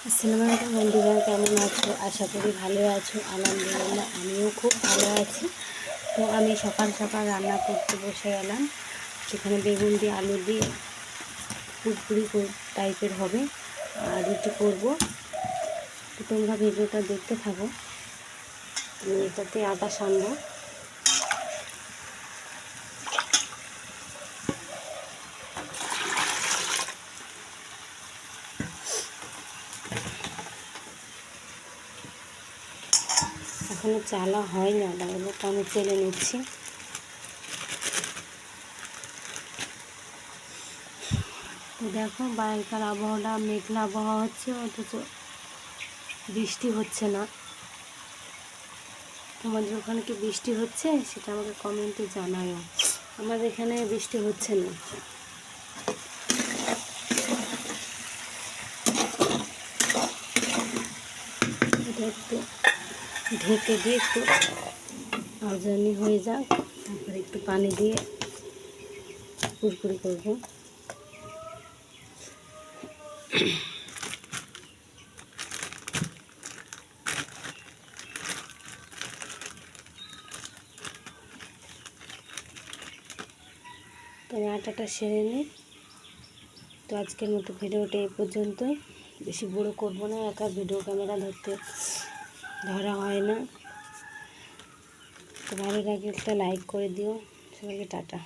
আলাইকুম বন্ধুরা, কেমন আছো? আশা করি ভালো আছো। আলহামদুলিল্লাহ, আমিও খুব ভালো আছি। তো আমি সকাল সকাল রান্না করতে বসে গেলাম সেখানে বেগুন দিয়ে আলু দিয়ে পুরপুরি টাইপের হবে। আর রুটি করব। তো তোমরা ভিডিওটা দেখতে থাকো। আমি এটাতে আটা সানবো। এখনও চালা হয় না তাহলে তো আমি চেলে নিচ্ছি। দেখো বাইরেকার আবহাওয়াটা, মেঘলা আবহাওয়া হচ্ছে, অথচ বৃষ্টি হচ্ছে না। তোমাদের ওখানে কি বৃষ্টি হচ্ছে? সেটা আমাকে কমেন্টে জানাও আমাদের এখানে বৃষ্টি হচ্ছে না। এটা একটু ঢেকে দিয়ে একটু আজানি হয়ে যাক। তারপরে একটু পানি দিয়ে কুরকুরি করব। তো আটাটা সেরে নিই তো আজকের মতো ভিডিওটা এই পর্যন্ত। বেশি বড় করব না, একা ভিডিও ক্যামেরা ধরতে। ধরা হয় না। তো ভালো লাগলে একটা লাইক করে দিও। সবাইকে টাটা।